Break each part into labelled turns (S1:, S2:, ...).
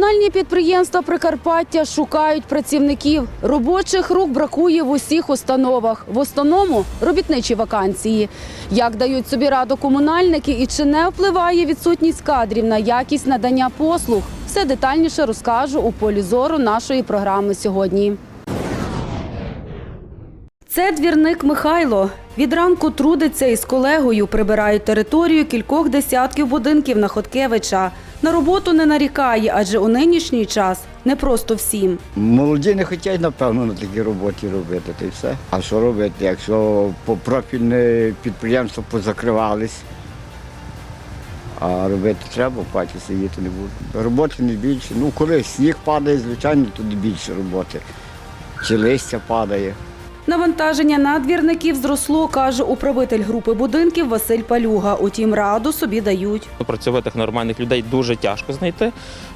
S1: Комунальні підприємства Прикарпаття шукають працівників. Робочих рук бракує в усіх установах. В основному робітничі вакансії. Як дають собі раду комунальники і чи не впливає відсутність кадрів на якість надання послуг? Все детальніше розкажу у полі зору нашої програми сьогодні. Це двірник Михайло. Від ранку трудиться із колегою, прибирають територію кількох десятків будинків на Хоткевича. На роботу не нарікає, адже у нинішній час не просто всім.
S2: Молоді не хочуть, напевно, на такій роботі робити, та й все. А що робити, якщо по профільне підприємства позакривались, а робити треба, паті сидіти не буду. Роботи не більше. Ну, коли сніг падає, звичайно, тоді більше роботи. Чи листя падає.
S1: Навантаження на двірників зросло, каже управитель групи будинків Василь Палюга. Утім, раду собі дають.
S3: Працьовитих нормальних людей дуже тяжко знайти.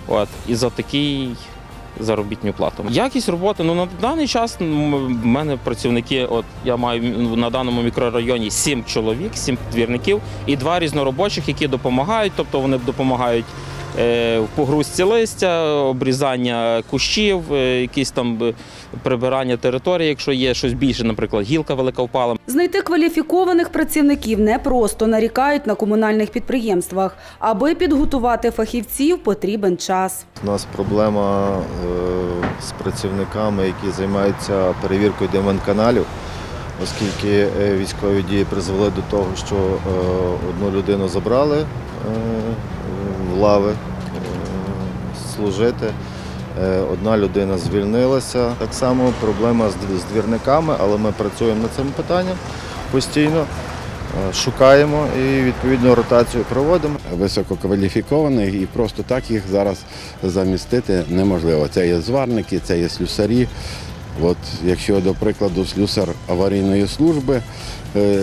S3: От, і за такий заробітну плату. Якість роботи, ну на даний час в мене працівники, от я маю на даному мікрорайоні сім чоловік, сім двірників і два різноробочих, які допомагають, тобто вони допомагають. Е, В погрузці листя, обрізання кущів, е, якісь там е, прибирання території, якщо є щось більше, наприклад, гілка велика впала.
S1: Знайти кваліфікованих працівників непросто нарікають на комунальних підприємствах. Аби підготувати фахівців, потрібен час.
S4: У нас проблема з працівниками, які займаються перевіркою ДМН-каналів, оскільки військові дії призвели до того, що одну людину забрали лави е, служити. Е, Одна людина звільнилася. Так само проблема з двірниками, але ми працюємо над цим питанням постійно, е, шукаємо і відповідну ротацію проводимо.
S5: висококваліфікованих і просто так їх зараз замістити неможливо. Це є зварники, це є слюсарі. От якщо, до прикладу, слюсар аварійної служби,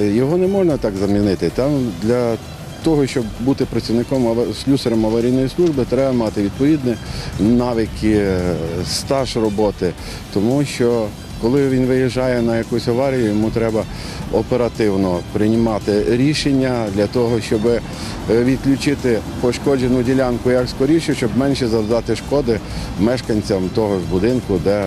S5: його не можна так замінити. Там для того, щоб бути працівником слюсарем аварійної служби, треба мати відповідні навики, е, стаж роботи, тому що коли він виїжджає на якусь аварію, йому треба оперативно приймати рішення для того, щоб е, відключити пошкоджену ділянку як скоріше, щоб менше завдати шкоди мешканцям того ж будинку, де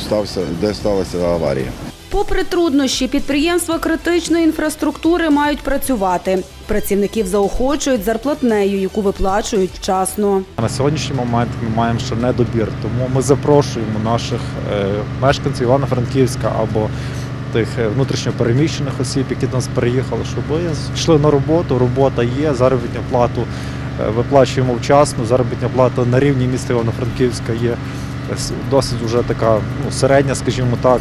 S5: стався, де сталася аварія.
S1: Попри труднощі, підприємства критичної інфраструктури мають працювати. Працівників заохочують зарплатнею, яку виплачують вчасно.
S6: На сьогоднішній момент ми маємо ще недобір, тому ми запрошуємо наших е, мешканців Івано-Франківська або тих е, внутрішньопереміщених осіб, які до нас переїхали, щоб йшли на роботу. Робота є, заробітну плату е, виплачуємо вчасно. Заробітна плата на рівні міста Івано-Франківська є досить вже така ну, середня, скажімо так.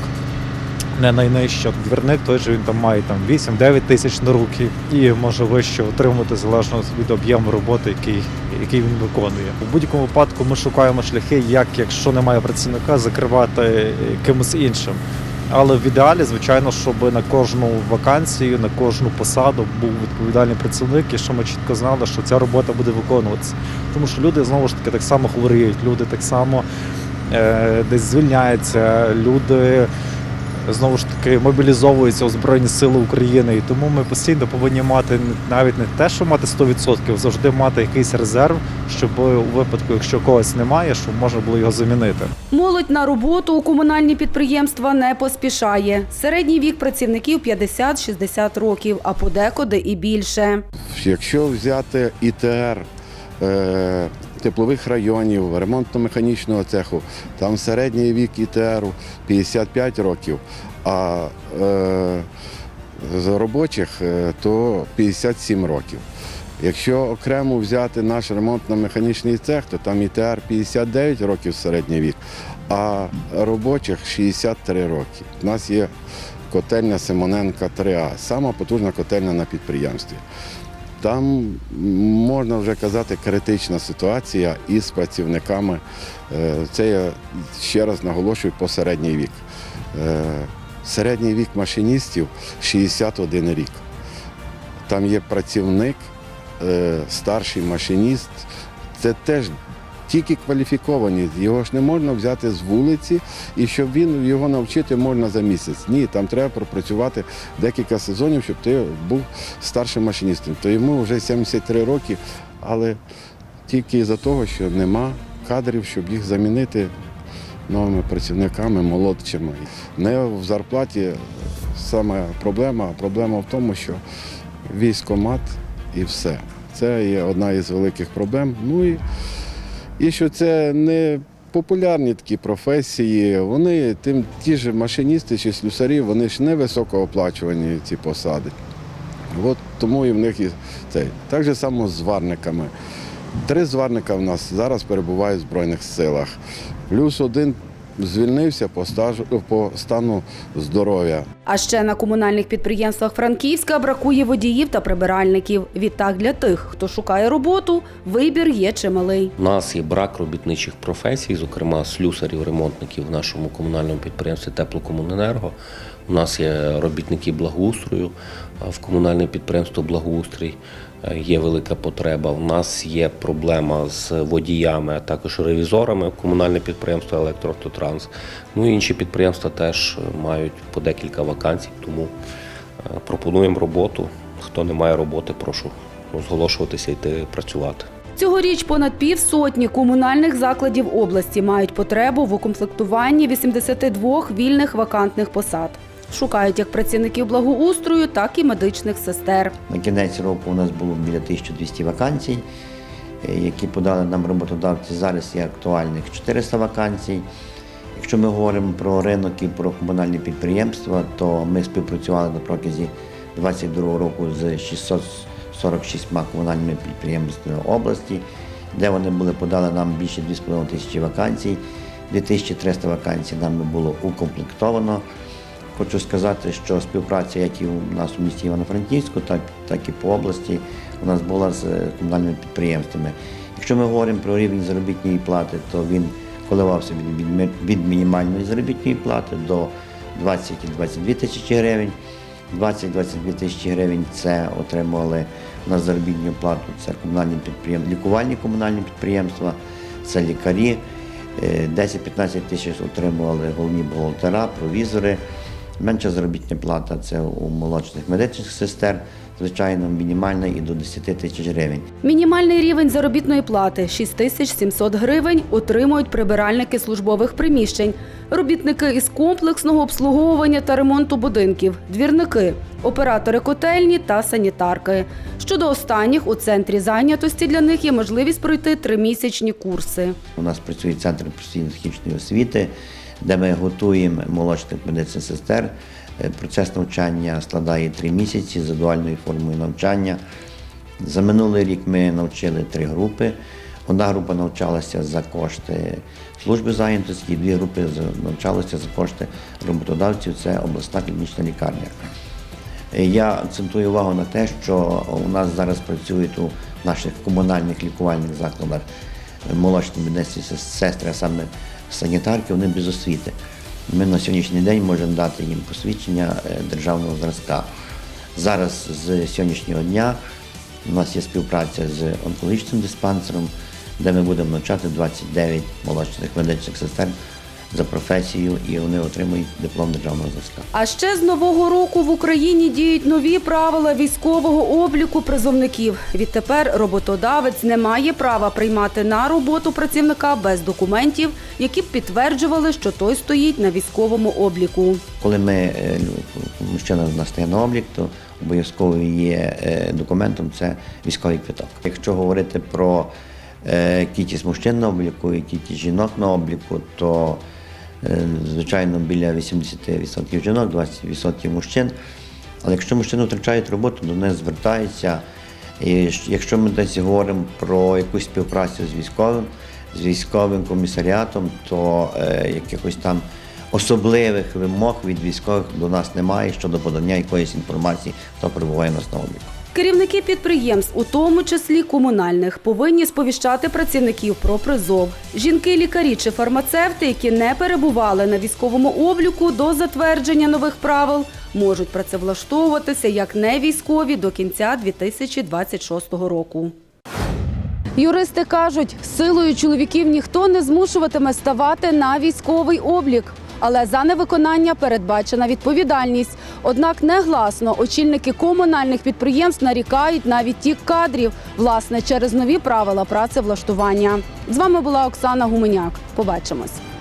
S6: Не найнижча двірник, той же він там має там 8-9 тисяч на руки і може вище отримати залежно від об'єму роботи, який, який він виконує. У будь-якому випадку ми шукаємо шляхи, як, якщо немає працівника, закривати кимось іншим. Але в ідеалі, звичайно, щоб на кожну вакансію, на кожну посаду був відповідальний працівник, і що ми чітко знали, що ця робота буде виконуватися. Тому що люди знову ж таки так само хворіють, люди так само е, десь звільняються, люди знову ж таки мобілізовуються у Збройні Сили України. І тому ми постійно повинні мати навіть не те, що мати 100%, завжди мати якийсь резерв, щоб у випадку, якщо когось немає, щоб можна було його замінити.
S1: Молодь на роботу у комунальні підприємства не поспішає. Середній вік працівників 50-60 років, а подекуди і більше.
S5: Якщо взяти ІТР е, теплових районів, ремонтно-механічного цеху, там середній вік ІТРу 55 років, а е, з робочих е, то 57 років. Якщо окремо взяти наш ремонтно-механічний цех, то там ІТР 59 років середній вік, а робочих 63 роки. У нас є котельня Симоненка 3А, сама потужна котельня на підприємстві. Там можна вже казати критична ситуація із працівниками. Е, Це я ще раз наголошую по середній вік. Е, Середній вік машиністів 61 рік. Там є працівник, е, старший машиніст. Це теж тільки кваліфіковані. Його ж не можна взяти з вулиці, і щоб він його навчити можна за місяць. Ні, там треба пропрацювати декілька сезонів, щоб ти був старшим машиністом. То йому вже 73 роки, але тільки із-за того, що нема кадрів, щоб їх замінити новими працівниками, молодшими. Не в зарплаті саме проблема, а проблема в тому, що військомат і все. Це є одна із великих проблем. Ну і, і що це не популярні такі професії. Вони тим ті ж машиністи чи слюсарі, вони ж не високооплачувані ці посади. От тому і в них і цей. Так же само з зварниками. Три зварника в нас зараз перебувають в Збройних силах. Плюс один звільнився по, стажу, по стану здоров'я.
S1: А ще на комунальних підприємствах Франківська бракує водіїв та прибиральників. Відтак для тих, хто шукає роботу, вибір є чималий.
S7: У нас є брак робітничих професій, зокрема слюсарів, ремонтників в нашому комунальному підприємстві Теплокомуненерго. У нас є робітники благоустрою в комунальне підприємство Благоустрій. Е, Є велика потреба. У нас є проблема з водіями, а також ревізорами комунальне підприємство Електроавтотранс. Ну і інші підприємства теж мають по декілька вакансій, тому е, пропонуємо роботу. Хто не має роботи, прошу зголошуватися йти працювати.
S1: Цьогоріч понад півсотні комунальних закладів області мають потребу в укомплектуванні 82 вільних вакантних посад. Шукають як працівників благоустрою, так і медичних сестер.
S8: На кінець року у нас було біля 1200 вакансій, е, які подали нам роботодавці. Зараз є актуальних 400 вакансій. Якщо ми говоримо про ринок і про комунальні підприємства, то ми співпрацювали на протязі 2022 року з 646 комунальними підприємствами області, де вони були подали нам більше 2,5 тисячі вакансій. 2300 вакансій нами було укомплектовано. Хочу сказати, що співпраця, як і у нас у місті Івано-Франківську, так, так і по області, у нас була з е, комунальними підприємствами. Якщо ми говоримо про рівень заробітної плати, то він коливався від, від, від мінімальної заробітної плати до 20-22 тисячі гривень. 20-22 тисячі гривень це отримували на заробітну плату. Це комунальні підприємства, лікувальні комунальні підприємства, це лікарі. Е, 10-15 тисяч отримували головні бухгалтера, провізори. Менша заробітна плата це у молочних медичних сестер, звичайно, мінімальна і до 10 тисяч гривень.
S1: Мінімальний рівень заробітної плати 6700 гривень отримують прибиральники службових приміщень, робітники із комплексного обслуговування та ремонту будинків, двірники, оператори котельні та санітарки. Щодо останніх, у центрі зайнятості для них є можливість пройти тримісячні курси.
S8: У нас працює центр професійно-технічної освіти, де ми готуємо молочних медичних сестер. Е, Процес навчання складає три місяці за дуальною формою навчання. За минулий рік ми навчили три групи. Одна група навчалася за кошти служби зайнятості, дві групи навчалися за кошти роботодавців. Це обласна клінічна лікарня. Е, Я акцентую увагу на те, що у нас зараз працюють у наших комунальних лікувальних закладах е, молочні медичні сестри, а саме санітарки, вони без освіти. Ми на сьогоднішній день можемо дати їм посвідчення е, державного зразка. Зараз з сьогоднішнього дня у нас є співпраця з онкологічним диспансером, де ми будемо навчати 29 молочних медичних сестер за професією, і вони отримують диплом державного зразка.
S1: А ще з нового року в Україні діють нові правила військового обліку призовників. Відтепер роботодавець не має права приймати на роботу працівника без документів, які б підтверджували, що той стоїть на військовому обліку.
S8: Коли ми, е, мужчина настає на облік, то обов'язково є е, документом це військовий квиток. Якщо говорити про е, кількість мужчин на обліку і кількість жінок на обліку, то звичайно біля 80% жінок, 20% мужчин. Але якщо мужчини втрачають роботу, до них звертаються. І якщо ми десь говоримо про якусь співпрацю з військовим, з військовим комісаріатом, то е, якихось там особливих вимог від військових до нас немає щодо подання якоїсь інформації, хто перебуває нас на обліку.
S1: Керівники підприємств, у тому числі комунальних, повинні сповіщати працівників про призов. Жінки, лікарі чи фармацевти, які не перебували на військовому обліку до затвердження нових правил, можуть працевлаштовуватися як не військові до кінця 2026 року. Юристи кажуть, силою чоловіків ніхто не змушуватиме ставати на військовий облік. Але за невиконання передбачена відповідальність. Однак негласно очільники комунальних підприємств нарікають навіть тік кадрів, власне, через нові правила працевлаштування. З вами була Оксана Гуменяк. Побачимось.